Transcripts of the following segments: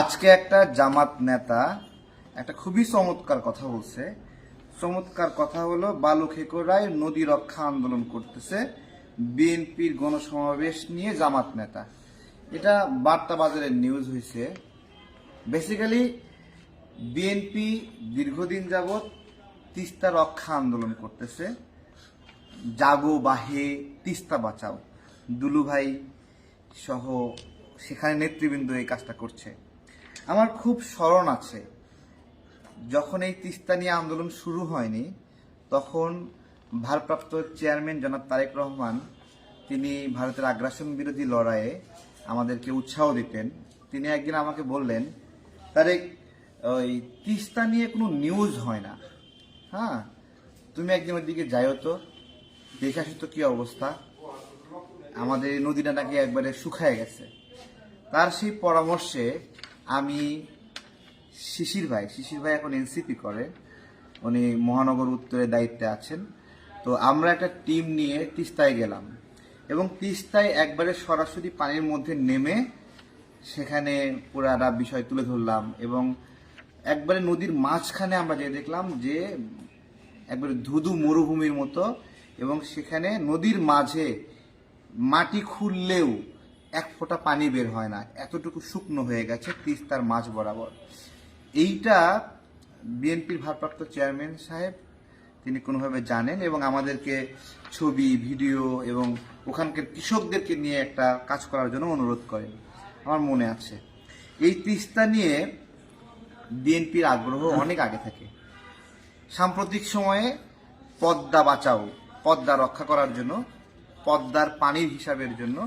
আজকে একটা জামাত নেতা একটা খুবই চমৎকার কথা বলছে। চমৎকার কথা হলো, বালু খেকোরায় নদী রক্ষা আন্দোলন করতেছে, বিএনপির গণসমাবেশ নিয়ে জামাত নেতা। এটা বার্তা বাজারের নিউজ হয়েছে বেসিক্যালি বিএনপি দীর্ঘদিন যাবৎ তিস্তা রক্ষা আন্দোলন করতেছে। জাগো বাহে তিস্তা বাঁচাও। দুলু ভাই সহ সেখানে নেতৃবৃন্দ এই কাজটা করছে। আমার খুব স্মরণ আছে। যখন এই তিস্তা নিয়ে আন্দোলন শুরু হয়নি, তখন ভারপ্রাপ্ত চেয়ারম্যান জনাব তারেক রহমান, তিনি ভারতের আগ্রাসন বিরোধী লড়াইয়ে আমাদেরকে উৎসাহ দিতেন। তিনি একদিন আমাকে বললেন, তারেক, ওই তিস্তা নিয়ে কোনো নিউজ হয় না। হ্যাঁ তুমি একদিন ওই দিকে যাইও তো, দেখে আসো তো কি অবস্থা। আমাদের নদীটা নাকি একবারে শুকায় গেছে। তার সেই পরামর্শে আমি শিশির ভাই শিশির ভাই এখন এনসিপি করে। উনি মহানগর উত্তরের দায়িত্বে আছেন। তো আমরা একটা টিম নিয়ে তিস্তায় গেলাম এবং তিস্তায় একবারে সরাসরি পানির মধ্যে নেমে সেখানে পুরাটা বিষয় তুলে ধরলাম এবং একবারে নদীর মাঝখানে আমরা যে দেখলাম যে একবারে ধুধু মরুভূমির মতো এবং সেখানে নদীর মাঝে মাটি খুললেও এক ফোঁটা পানি বের হয় না, এতটুকু শুকনো হয়ে গেছে তিস্তার মাঝ বরাবর। এইটা বিএনপির ভারপ্রাপ্ত চেয়ারম্যান সাহেব, তিনি কোনোভাবে জানেন এবং আমাদেরকে ছবি, ভিডিও এবং ওখানকার কৃষকদেরকে নিয়ে একটা কাজ করার জন্য অনুরোধ করেন। আমার মনে আছে। এই তিস্তা নিয়ে বিএনপির আগ্রহ অনেক আগে থাকে। সাম্প্রতিক সময়ে পদ্মা বাঁচাও, পদ্মা রক্ষা করার জন্য, পদ্মার পানির হিসাবের জন্য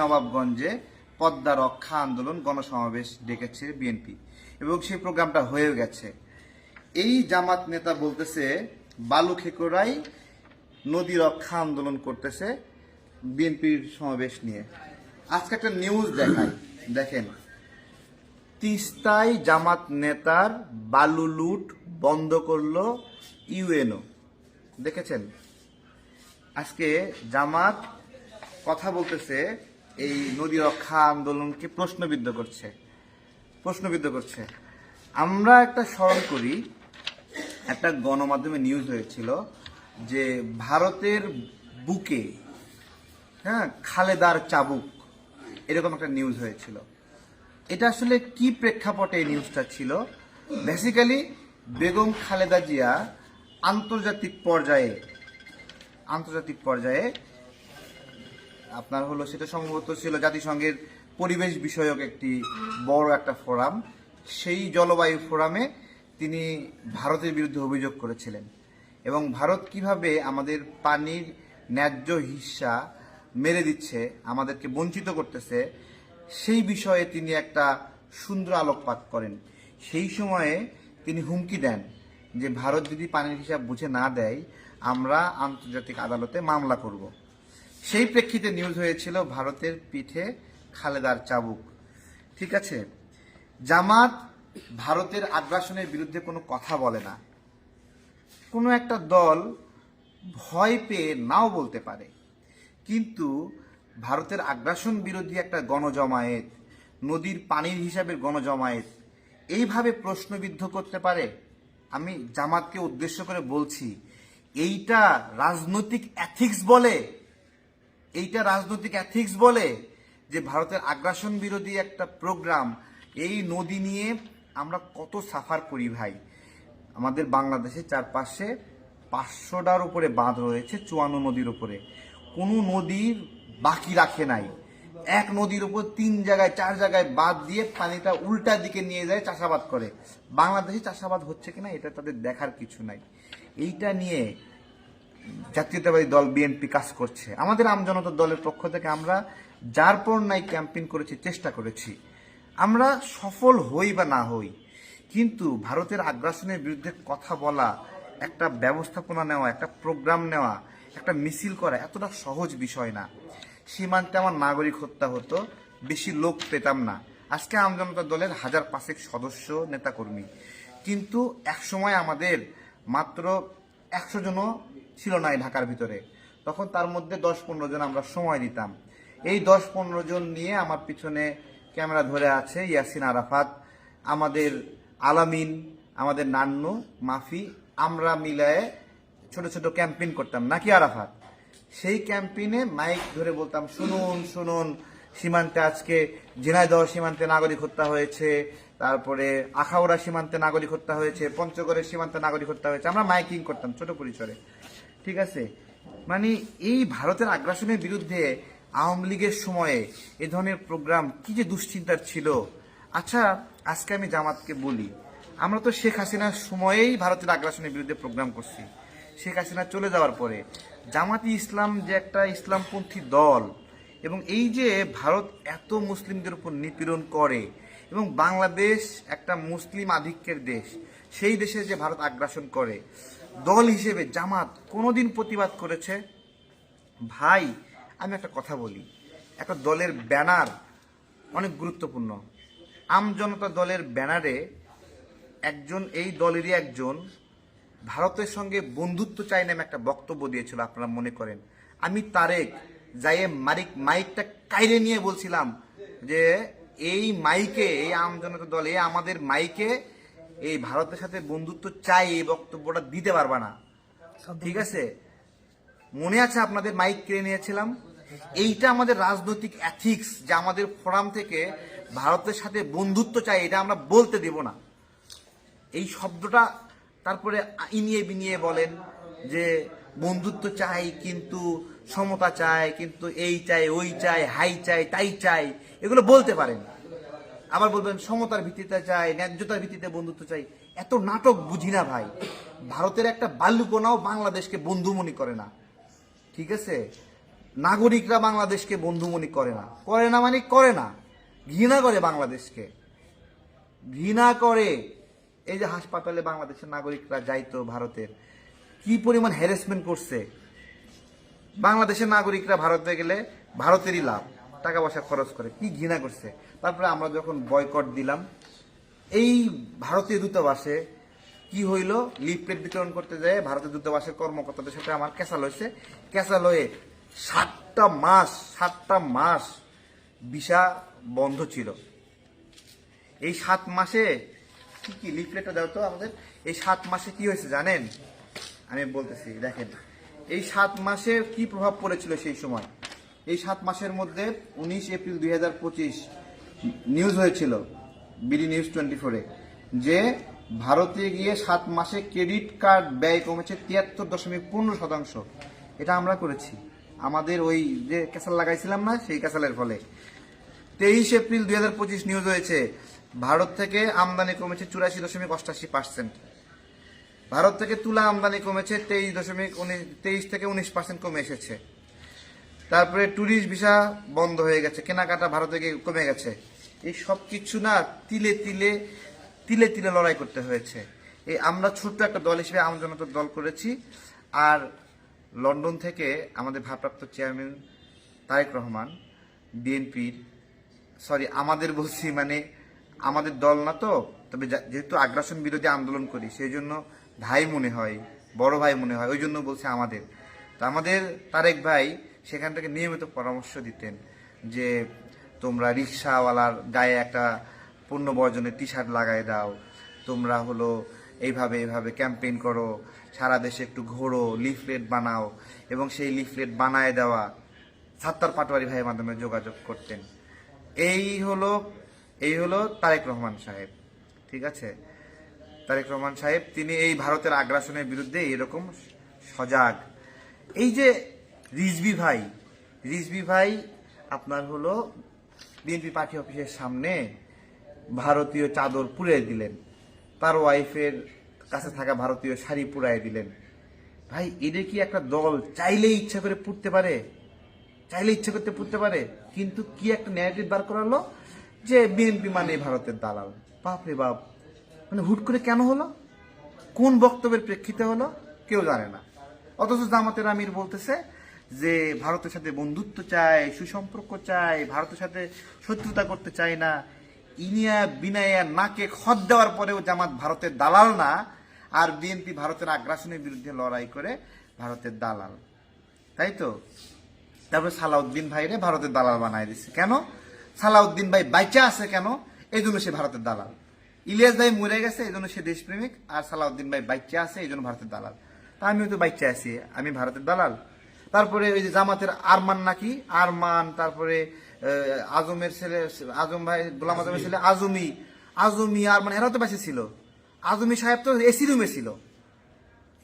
নবাবগঞ্জে পদ্মা রক্ষা আন্দোলন গণসমাবেশ ডেকেছে বিএনপি এবং সেই প্রোগ্রামটা হয়েও গেছে। এই জামাত নেতা বলতেছে, বালু খেকোরাই নদী রক্ষা আন্দোলন করতেছে বিএনপির সমাবেশ নিয়ে। আজকে একটা নিউজ দেখাই। দেখেন, তিস্তায় জামাত নেতার বালু লুট বন্ধ করল ইউএনও। দেখেছেন? আজকে জামাত কথা বলতেছে, এই নদী রক্ষা আন্দোলনকে প্রশ্নবিদ্ধ করছে। প্রশ্নবিদ্ধ করছে। আমরা একটা স্মরণ করি, একটা গণমাধ্যমে নিউজ হয়েছিল যে ভারতের বুকে হ্যাঁ খালেদার চাবুক, এরকম একটা নিউজ হয়েছিল। এটা আসলে কি প্রেক্ষাপটে এই নিউজটা ছিল? বেসিক্যালি বেগম খালেদা জিয়া আন্তর্জাতিক পর্যায়ে আন্তর্জাতিক পর্যায়ে আপনার হলো সেটা সম্ভবত ছিল জাতিসংঘের পরিবেশ বিষয়ক একটি বড় একটা ফোরাম। সেই জলবায়ু ফোরামে তিনি ভারতের বিরুদ্ধে অভিযোগ করেছিলেন। এবং ভারত কীভাবে আমাদের পানির ন্যায্য হিস্সা মেরে দিচ্ছে, আমাদেরকে বঞ্চিত করতেছে, সেই বিষয়ে তিনি একটা সুন্দর আলোকপাত করেন। সেই সময়ে তিনি হুমকি দেন যে, ভারত যদি পানির হিসাব বুঝে না দেয়, আমরা আন্তর্জাতিক আদালতে মামলা করব। সেই প্রেক্ষিতে নিউজ হয়েছিল ভারতের পিঠে খালেদার চাবুক। ঠিক আছে? জামাত ভারতের আগ্রাসনের বিরুদ্ধে কোনো কথা বলে না। কোনো একটা দল ভয় পেয়ে নাও বলতে পারে। কিন্তু ভারতের আগ্রাসন বিরোধী একটা গণজমায়েত, নদীর পানির হিসাবে গণজমায়েত, এইভাবে প্রশ্নবিদ্ধ করতে পারে? আমি জামাতকে উদ্দেশ্য করে বলছি, এইটা রাজনৈতিক অ্যাথিক্স বলে এইটা রাজনৈতিক অ্যাথিক্স বলে যে ভারতের আগ্রাসন বিরোধী একটা প্রোগ্রাম এই নদী নিয়ে আমরা কত সাফার করি ভাই। আমাদের বাংলাদেশের চারপাশে পাঁচশোটার উপরে বাঁধ রয়েছে, চুয়ান্ন নদীর উপরে। কোনো নদীর বাকি রাখে নাই। এক নদীর উপর তিন জায়গায়, চার জায়গায় বাঁধ দিয়ে পানিটা উল্টা দিকে নিয়ে যায়, চাষাবাদ করে। বাংলাদেশে চাষাবাদ হচ্ছে কিনা এটা তাদের দেখার কিছু নাই। এইটা নিয়ে জাতীয়তাবাদী দল বিএনপি কাজ করছে। আমাদের আমজনতা দলের পক্ষ থেকে আমরা যার পর নাই ক্যাম্পেইন করেছি, চেষ্টা করেছি। আমরা সফল হই বা না হই, কিন্তু ভারতের আগ্রাসনের বিরুদ্ধে কথা বলা, একটা ব্যবস্থাপনা নেওয়া, একটা প্রোগ্রাম নেওয়া, একটা মিছিল করা এতটা সহজ বিষয় না। সীমান্তে আমার নাগরিক হত্যা হতো, বেশি লোক পেতাম না। আজকে আমজনতা দলের হাজার পাঁচেক সদস্য, নেতাকর্মী। কিন্তু একসময় আমাদের মাত্র একশো জনও ছিল না এই ঢাকার ভিতরে। তখন তার মধ্যে দশ পনেরো জন আমরা সময় দিতাম। এই দশ পনেরো জন নিয়ে আমার পিছনে ক্যামেরা ধরে আছে ইয়াসিন আরাফাত, আমাদের আলামিন, আমাদের নান্নু, মাফি, আমরা মিলায়ে ছোট ছোট ক্যাম্পেইন করতাম। নাকি আরাফাত? সেই ক্যাম্পেইনে মাইক ধরে বলতাম, শুনুন শুনুন, সীমান্তে আজকে ঝিনাইদহ সীমান্তে নাগরিক হত্যা হয়েছে, তারপরে আখাউড়া সীমান্তে নাগরিক হত্যা হয়েছে, পঞ্চগড়ের সীমান্তে নাগরিক হত্যা হয়েছে। আমরা মাইকিং করতাম ছোট পরিসরে। ঠিক আছে? মানে এই ভারতের আগ্রাসনের বিরুদ্ধে আওয়ামী লীগের সময়ে এ ধরনের প্রোগ্রাম কি যে দুশ্চিন্তার ছিল? আচ্ছা আজকে আমি জামাতকে বলি, আমরা তো শেখ হাসিনার সময়েই ভারতের আগ্রাসনের বিরুদ্ধে প্রোগ্রাম করছি। শেখ হাসিনা চলে যাওয়ার পরে জামাতি ইসলাম যে একটা ইসলামপন্থী দল এবং এই যে ভারত এত মুসলিমদের উপর নিপীড়ন করে এবং বাংলাদেশ একটা মুসলিম আধিক্যের দেশ, সেই দেশে যে ভারত আগ্রাসন করে দল হিসেবে জামাত কোনোদিন প্রতিবাদ করেছে? ভাই, আমি একটা কথা বলি। একটা দলের ব্যানার অনেক গুরুত্বপূর্ণ। আমজনতা দলের ব্যানারে একজন, এই দলেরই একজন ভারতের সঙ্গে বন্ধুত্ব চাই নামে একটা বক্তব্য দিয়েছিল, আপনারা মনে করেন। আমি তারেক যাইয়ে মারিক, মাইকটা কাইরে নিয়ে বলছিলাম যে, এই মাইকে, এই আমজনতা দলে আমাদের মাইকে এই ভারতের সাথে বন্ধুত্ব চাই এই বক্তব্যটা দিতে পারবা না। ঠিক আছে? মনে আছে আপনাদের মাইক কিনে নিয়েছিলাম? এইটা আমাদের রাজনৈতিক অ্যাথিক্স যে আমাদের ফোরাম থেকে ভারতের সাথে বন্ধুত্ব চাই এটা আমরা বলতে দেব না। এই শব্দটা তারপরে ইনিয়ে বিনিয়ে বলেন যে বন্ধুত্ব চাই কিন্তু সমতা চাই কিন্তু এই চাই ওই চাই হাই চাই তাই চাই এগুলো বলতে পারেন। আবার বলবেন, সমতার ভিত্তিতে চাই, ন্যায্যতার ভিত্তিতে বন্ধুত্ব চাই। এত নাটক বুঝি না ভাই। ভারতের একটা বাল্যকোনাও বাংলাদেশকে বন্ধু মনে করে না। ঠিক আছে? নাগরিকরা বাংলাদেশকে বন্ধু মনে করে না। করে না মানে করে না। ঘৃণা করে বাংলাদেশকে। ঘৃণা করে। এই যে হাসপাতালে বাংলাদেশের নাগরিকরা যাইতো ভারতের, কি পরিমাণ হ্যারাসমেন্ট করছে? বাংলাদেশের নাগরিকরা ভারতে গেলে ভারতেরই লাভ, টাকা পয়সা খরচ করে, কি ঘৃণা করছে? তারপরে আমরা যখন বয়কট দিলাম, এই ভারতীয় দূতাবাসে কি হইল? লিফলেট বিতরণ করতে যায় ভারতীয় দূতাবাসের কর্মকর্তাদের সাথে আমার ক্যাসাল হয়েছে। ক্যাসাল হয়ে সাতটা মাস সাতটা মাস ভিসা বন্ধ ছিল। এই সাত মাসে কি কি লিফলেটটা দাও তো আমাদের? এই সাত মাসে কি হয়েছে জানেন? আমি বলতেছি, দেখেন, এই সাত মাসে কি প্রভাব পড়েছিল সেই সময়? এই সাত মাসের মধ্যে উনিশ এপ্রিল দুই হাজার পঁচিশ নিউজ হয়েছিল, বিডি নিউজ টোয়েন্টি ফোরে যে ভারতে গিয়ে সাত মাসে ক্রেডিট কার্ড ব্যয় কমেছে তিয়াত্তর দশমিক পনেরো শতাংশ। এটা আমরা করেছি। আমাদের ওই যে ক্যাসাল লাগাইছিলাম না, সেই ক্যাসালের ফলে। তেইশ এপ্রিল দুই হাজার পঁচিশ নিউজ হয়েছে, ভারত থেকে আমদানি কমেছে চুরাশি দশমিক অষ্টাশি পার্সেন্ট। ভারত থেকে তুলা আমদানি কমেছে তেইশ দশমিক তেইশ থেকে উনিশ পার্সেন্ট কমে এসেছে। তারপরে ট্যুরিস্ট ভিসা বন্ধ হয়ে গেছে, কেনাকাটা ভারতে গিয়ে কমে গেছে। এই সব কিছু না তিলে তিলে তিলে তিলে লড়াই করতে হয়েছে। এই আমরা ছোট্ট একটা দল হিসেবে আমজনতার দল করেছি। আর লন্ডন থেকে আমাদের ভারপ্রাপ্ত চেয়ারম্যান তারেক রহমান, বিএনপির সরি আমাদের বলছি মানে আমাদের দল না তো, তবে যেহেতু আগ্রাসন বিরোধী আন্দোলন করি, সেই জন্য ভাই মনে হয়, বড় ভাই মনে হয়, ওই জন্য বলছে আমাদের। তো আমাদের তারেক ভাই সেখান থেকে নিয়মিত পরামর্শ দিতেন যে তোমরা রিক্সাওয়ালার গায়ে একটা পণ্য বর্জনের টি শার্ট লাগাই দাও, তোমরা হলো এইভাবে এইভাবে ক্যাম্পেইন করো, সারা দেশে একটু ঘোরো লিফলেট বানাও এবং সেই লিফলেট বানায় দেওয়া সাত্তার পাটোয়ারি ভাইয়ের মাধ্যমে যোগাযোগ করতেন। এই হলো এই হলো তারেক রহমান সাহেব, ঠিক আছে? তারেক রহমান সাহেব, তিনি এই ভারতের আগ্রাসনের বিরুদ্ধে এরকম সজাগ। এই যে রিজভি ভাই। রিজভি ভাই, আপনার হলো বিএনপি পার্টি অফিসের সামনে ভারতীয় চাদর পুড়িয়ে দিলেন। তার ওয়াইফের কাছে থাকা ভারতীয় শাড়ি পুড়াই দিলেন। ভাই, এদের কি একটা দল চাইলেই ইচ্ছা করে পুড়তে পারে? চাইলে ইচ্ছা করতে পুড়তে পারে? কিন্তু কি একটা ন্যারেটিভ বার করালো? যে বিএনপি মানে ভারতের দালাল। বাপ রে বাপ। মানে হুট করে কেন হলো? কোন বক্তব্যের প্রেক্ষিতে হলো? কেউ জানে না। অথচ জামাতের আমির বলতেছে যে ভারতের সাথে বন্ধুত্ব চায়, সুসম্পর্ক চায়, ভারতের সাথে শত্রুতা করতে চায় না, ইনিয়া বিনায়া নাকে খদ দেওয়ার পরেও জামাত ভারতের দালাল না, আর বিএনপি ভারতের আগ্রাসনের বিরুদ্ধে লড়াই করে ভারতের দালাল। তাই তো? তারপরে সালাউদ্দিন ভাইরে ভারতের দালাল বানায় দিচ্ছে কেন? সালাউদ্দিন ভাই বাইচা আছে কেন? এই জন্য সে ভারতের দালাল। ইলিয়াস ভাই মরে গেছে, এই জন্য সে দেশপ্রেমিক, আর সালাউদ্দিন ভাই বাইচা আছে, এই জন্য ভারতের দালাল। তা আমিও তো বাইচা আছি, আমি ভারতের দালাল। তারপরে ওই যে জামাতের আরমান নাকি? আরমান, তারপরে আজমের ছেলে, আজম ভাই, গোলাম আজমের ছেলে, আজমি। আজমি আরমান এরাও তো বেঁচে ছিল। আজমি সাহেব তো এসি রুমে ছিল।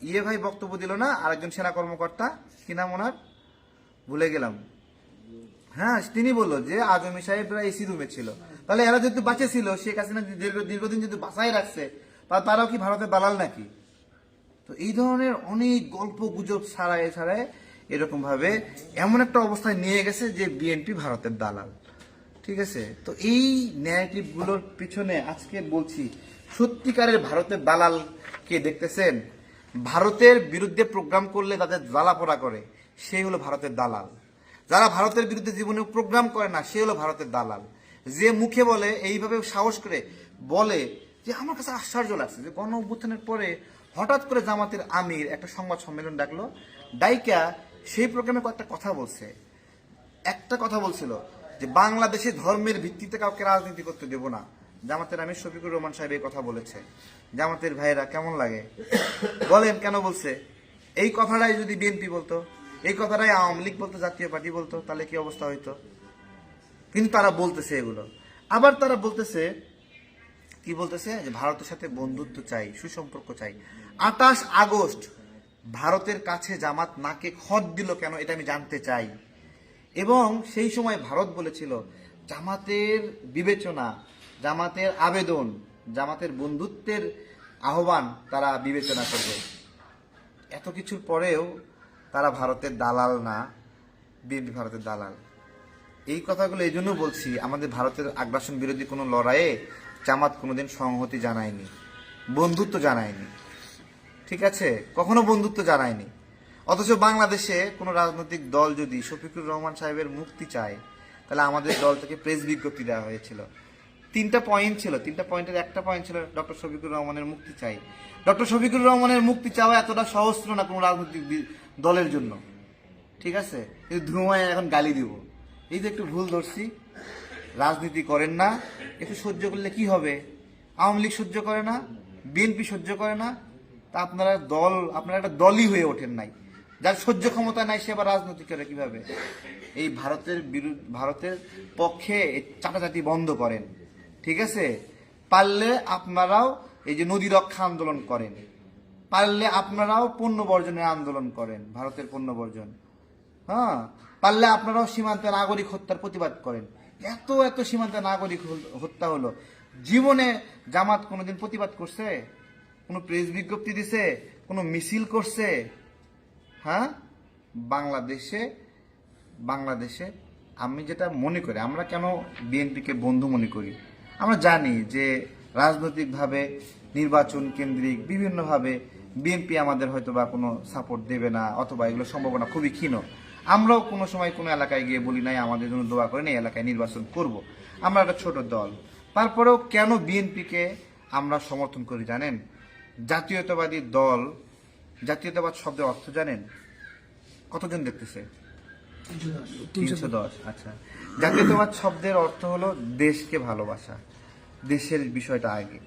ইয়ে ভাই বক্তব্য দিল না, আরেকজন সেনা কর্মকর্তা, কি নাম ওনার? ভুলে গেলাম। হ্যাঁ তিনি বলল যে আজমি সাহেবরা এসি রুমে ছিল। তাহলে এরা যেহেতু বাঁচে ছিল, শেখ হাসিনা দীর্ঘ, দীর্ঘদিন যেহেতু বাঁচাই রাখছে তারাও কি ভারতের দালাল নাকি? তো এই ধরনের অনেক গল্প গুজব ছাড়ায় ছাড়ায় এরকম ভাবে এমন একটা অবস্থায় নিয়ে গেছে যে বিএনপি ভারতের দালাল। ঠিক আছে? তো এই ন্যারেটিভগুলোর পিছনে আজকে বলছি, সত্যিকারের ভারতের দালাল কে দেখতেছেন? ভারতের বিরুদ্ধে প্রোগ্রাম করলে তাদের জ্বালা পোড়া করে সেই হলো ভারতের দালাল। যারা ভারতের বিরুদ্ধে জীবনে প্রোগ্রাম করে না, সে হলো ভারতের দালাল। যে মুখে বলে, এইভাবে সাহস করে বলে যে আমার কাছে আশ্চর্য লাগছে যে গণ অভ্যুত্থানের পরে হঠাৎ করে জামাতের আমির একটা সংবাদ সম্মেলন ডাকলো, ডাইকা সেই প্রোগ্রামে কয়েকটা কথা বলছে। একটা কথা বলছিল যে, বাংলাদেশে ধর্মের ভিত্তিতে কাউকে রাজনীতি করতে দেব না। জামাতের আমির শফিকুর রহমান সাহেব এই কথা বলেছে। জামাতের ভাইয়েরা কেমন লাগে? বলেন, কেন বলছে? এই কথাটাই যদি বিএনপি বলতো, এই কথাটাই আওয়ামী লীগ বলতো, জাতীয় পার্টি বলতো, তাহলে কি অবস্থা হইতো? কিন্তু তারা বলতেছে এগুলো। আবার তারা বলতেছে, কি বলতেছে? যে, ভারতের সাথে বন্ধুত্ব চাই, সুসম্পর্ক চাই। আঠাশ আগস্ট ভারতের কাছে জামাত নাকে খত দিল কেন এটা আমি জানতে চাই। এবং সেই সময় ভারত বলেছিল, জামাতের বিবেচনা, জামাতের আবেদন, জামাতের বন্ধুত্বের আহ্বান তারা বিবেচনা করবে। এত কিছুর পরেও তারা ভারতের দালাল না, বিএনপি ভারতের দালাল। এই কথাগুলো এই জন্য বলছি, আমাদের ভারতের আগ্রাসন বিরোধী কোনো লড়াইয়ে জামাত কোনোদিন সংহতি জানায়নি, বন্ধুত্ব জানায়নি। ঠিক আছে? কখনো বন্ধুত্ব জানায়নি। অথচ বাংলাদেশে কোনো রাজনৈতিক দল যদি শফিকুর রহমান সাহেবের মুক্তি চায়, তাহলে আমাদের দল থেকে প্রেস বিজ্ঞপ্তি দেওয়া হয়েছিল। তিনটা পয়েন্ট ছিল। তিনটা পয়েন্টের একটা পয়েন্ট ছিল ডক্টর শফিকুর রহমানের মুক্তি চাই। ডক্টর শফিকুর রহমানের মুক্তি চাওয়া এতটা ছিল না কোনো রাজনৈতিক দলের জন্য? ঠিক আছে? কিন্তু ধুমায় এখন গালি দিব। এই যে একটু ভুল ধরছি। রাজনীতি করেন না। একটু সহ্য করলে কি হবে? আওয়ামী লীগ সহ্য করে না। বিএনপি সহ্য করে না। তা আপনারা দল, আপনারা একটা দলই হয়ে ওঠেন নাই। যার সহ্য ক্ষমতা নাই, সে আবার রাজনীতি করে কীভাবে? এই ভারতের বিরুদ্ধ ভারতের পক্ষে চাটাচাটি বন্ধ করেন, ঠিক আছে? পারলে আপনারাও এই যে নদী রক্ষা আন্দোলন করেন, পারলে আপনারাও পণ্য বর্জনের আন্দোলন করেন, ভারতের পণ্য বর্জন হ্যাঁ? পারলে আপনারাও সীমান্তে নাগরিক হত্যার প্রতিবাদ করেন। এত এত সীমান্তে নাগরিক হত্যা হলো। জীবনে জামাত কোনোদিন প্রতিবাদ করছে? কোনো প্রেস বিজ্ঞপ্তি দিছে? কোনো মিছিল করছে? হ্যাঁ? বাংলাদেশে বাংলাদেশে আমি যেটা মনে করি, আমরা কেন বিএনপিকে বন্ধু মনে করি? আমরা জানি যে রাজনৈতিকভাবে নির্বাচন কেন্দ্রিক বিভিন্নভাবে বিএনপি আমাদের হয়তো বা কোনো সাপোর্ট দেবে না, অথবা এগুলো সম্ভাবনা খুবই ক্ষীণ। আমরাও কোনো সময় কোনো এলাকায় গিয়ে বলি, নাই, আমাদের জন্য দোয়া করেন এই এলাকায় নির্বাচন করব। আমরা একটা ছোট দল। তারপরেও কেন বিএনপিকে আমরা সমর্থন করি জানেন? জাতীয়তাবাদী দল, জাতীয়তাবাদ শব্দের অর্থ জানেন? কতজন দেখতেছে? তিনশো দশ আচ্ছা। জাতীয়তাবাদ শব্দের অর্থ হলো দেশকে ভালোবাসা, দেশের বিষয়টা আগে,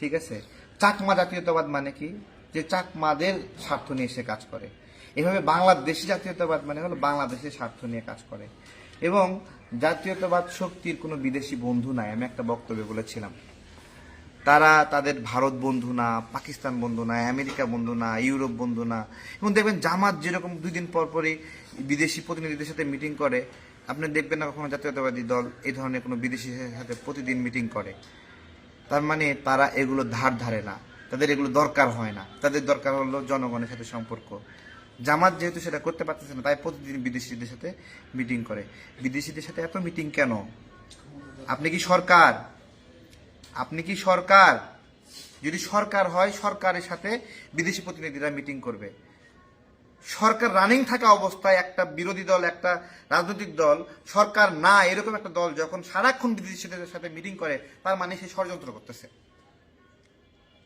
ঠিক আছে? চাকমা জাতীয়তাবাদ মানে কি? যে চাকমাদের স্বার্থ নিয়ে সে কাজ করে। এভাবে বাংলাদেশি জাতীয়তাবাদ মানে হলো বাংলাদেশের স্বার্থ নিয়ে কাজ করে। এবং জাতীয়তাবাদ শক্তির কোনো বিদেশি বন্ধু নাই, আমি একটা বক্তব্যে বলেছিলাম। তারা তাদের ভারত বন্ধু না, পাকিস্তান বন্ধু না, আমেরিকা বন্ধু না, ইউরোপ বন্ধু না। এবং দেখবেন জামাত যেরকম দুই দিন পর পরই বিদেশি প্রতিনিধিদের সাথে মিটিং করে, আপনি দেখবেন না কখনো জাতীয়তাবাদী দল এই ধরনের কোনো বিদেশির সাথে প্রতিদিন মিটিং করে। তার মানে তারা এগুলো ধার ধারে না, তাদের এগুলো দরকার হয় না। তাদের দরকার হলো জনগণের সাথে সম্পর্ক। জামাত যেহেতু সেটা করতে পারতেছে না, তাই প্রতিদিন বিদেশিদের সাথে মিটিং করে। বিদেশিদের সাথে এত মিটিং কেন? আপনি কি সরকার? আপনি কি সরকার? যদি সরকার হয়, সরকারের সাথে বিদেশি প্রতিনিধিরা মিটিং করবে। সরকার রানিং থাকা অবস্থায় একটা বিরোধী দল, একটা রাজনৈতিক দল, সরকার না, এরকম একটা দল যখন সারাক্ষণ বিদেশিদের সাথে মিটিং করে, তার মানে সে ষড়যন্ত্র করতেছে।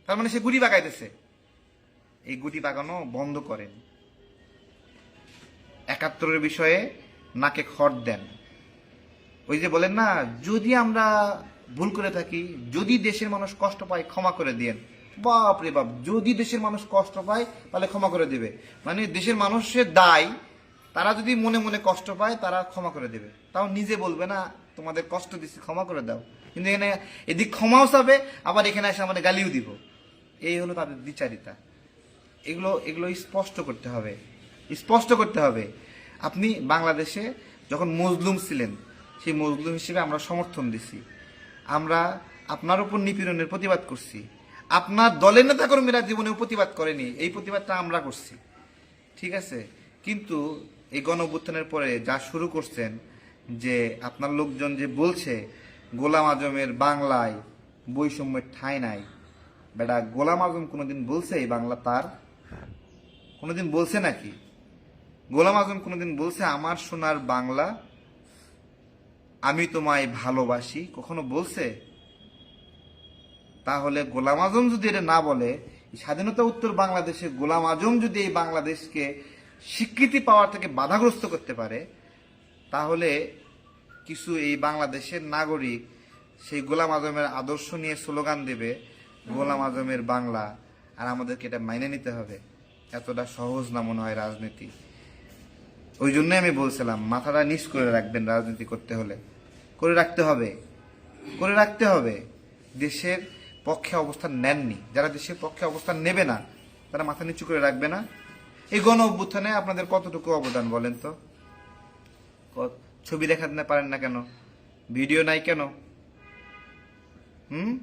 তার মানে সে গুটি বাগাইতেছে। এই গুটি বাগানো বন্ধ করেন। একাত্তরের বিষয়ে নাকে খড় দেন। ওই যে বলেন না, যদি আমরা ভুল করে থাকি, যদি দেশের মানুষ কষ্ট পায়, ক্ষমা করে দিয়েন। বাপ রে বাপ, যদি দেশের মানুষ কষ্ট পায়, তাহলে ক্ষমা করে দেবে। মানে দেশের মানুষের দায়, তারা যদি মনে মনে কষ্ট পায়, তারা ক্ষমা করে দেবে। তাও নিজে বলবে না, তোমাদের কষ্ট দিচ্ছি ক্ষমা করে দাও। কিন্তু এখানে এদিক ক্ষমাও চাবে, আবার এখানে এসে আমাদের গালিও দিব। এই হলো তাদের দ্বিচারিতা। এগুলো এগুলো স্পষ্ট করতে হবে। স্পষ্ট করতে হবে। আপনি বাংলাদেশে যখন মজলুম ছিলেন, সেই মজলুম হিসেবে আমরা সমর্থন দিছি। আমরা আপনার উপর নিপীড়নের প্রতিবাদ করছি। আপনার দলের নেতাকর্মীরা জীবনে প্রতিবাদ করেনি। এই প্রতিবাদটা আমরা করছি। ঠিক আছে? কিন্তু এই গণ পরে যা শুরু করছেন, যে আপনার লোকজন যে বলছে, গোলাম আজমের বাংলায় বৈষম্যের ঠাঁই নাই। বেটা, গোলাম আজম কোনোদিন বলছে এই বাংলা তার? কোনোদিন বলছে নাকি? গোলাম আজম কোনোদিন বলছে, আমার সোনার বাংলা আমি তোমায় ভালোবাসি, কখনো বলছে? তাহলে গোলাম আজম যদি এটা না বলে, স্বাধীনতা উত্তর বাংলাদেশে গোলাম আজম যদি এই বাংলাদেশকে স্বীকৃতি পাওয়ার থেকে বাধাগ্রস্ত করতে পারে, তাহলে কিছু এই বাংলাদেশের নাগরিক সেই গোলাম আজমের আদর্শ নিয়ে স্লোগান দেবে, গোলাম আজমের বাংলা। আর আমাদেরকে এটা মাইনে নিতে হবে। এতটা সহজ না মনে হয় রাজনীতি। ওই জন্যই আমি বলছিলাম, মাথাটা নিচ করে রাখবেন রাজনীতি করতে হলে। করে রাখতে হবে। করে রাখতে হবে। দেশের পক্ষে অবস্থান নেননি। যারা দেশের পক্ষে অবস্থান নেবে না, তারা মাথা নিচু করে রাখবে না। এই গণ অভ্যুত্থানে আপনাদের কতটুকু অবদান বলেন তো? ছবি দেখাতে পারেন না কেন? ভিডিও নাই কেন? হুম?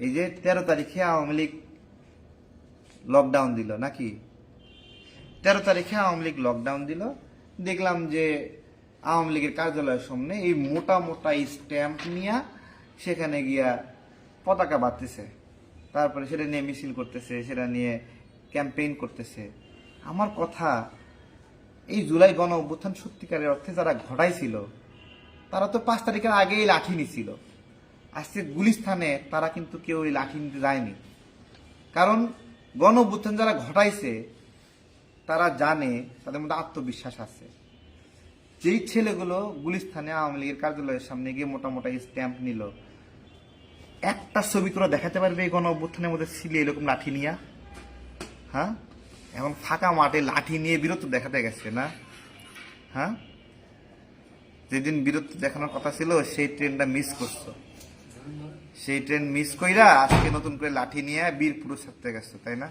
এই যে তেরো তারিখে আওয়ামী লীগ লকডাউন দিল, নাকি? তেরো তারিখে আওয়ামী লীগ লকডাউন দিল। দেখলাম যে আওয়ামী লীগের কার্যালয়ের সামনে এই মোটা মোটা স্ট্যাম্প নিয়ে সেখানে গিয়া পতাকা বাঁধতেছে। তারপরে সেটা নিয়ে মিছিল করতেছে, সেটা নিয়ে ক্যাম্পেইন করতেছে। আমার কথা, এই জুলাই গণ অভ্যুত্থান সত্যিকারের অর্থে যারা ঘটাইছিল, তারা তো পাঁচ তারিখের আগেই লাঠি নিছিল। আজকে গুলিস্থানে তারা কিন্তু কেউ এই লাঠি নিতে যায়নি। কারণ গণ অভ্যুত্থান যারা ঘটাইছে তারা জানে, তাদের মধ্যে আত্মবিশ্বাস আছে। যেই ছেলেগুলো গুলিস্থানে আওয়ামী লীগের কার্যালয়ের সামনে গিয়ে মোটা মোটা স্ট্যাম্প নিল, একটা ছবি তোরা দেখাতে পারবে এই গণ অভ্যুত্থানের মধ্যে ছিলে এরকম লাঠি নিয়া? হ্যাঁ? এখন ফাঁকা মাঠে লাঠি নিয়ে বীরত্ব দেখাতে গেছে না? হ্যাঁ? যেদিন বীরত্ব দেখানোর কথা ছিল, সেই ট্রেনটা মিস করছ। সেই ট্রেন মিস কইরা আজকে নতুন করে লাঠি নিয়ে বীর পুরুষ ছাড়তে গেছে, তাই না?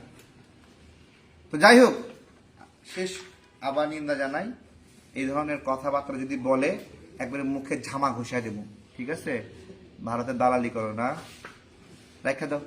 তো যাই হোক শেষ আবার নিন্দা জানাই। এই ধরনের কথাবার্তা যদি বলে, একবারে মুখে ঝামা ঘুষাই দেব। ঠিক আছে? ভারতের দালালি করো না। রেখে দাও।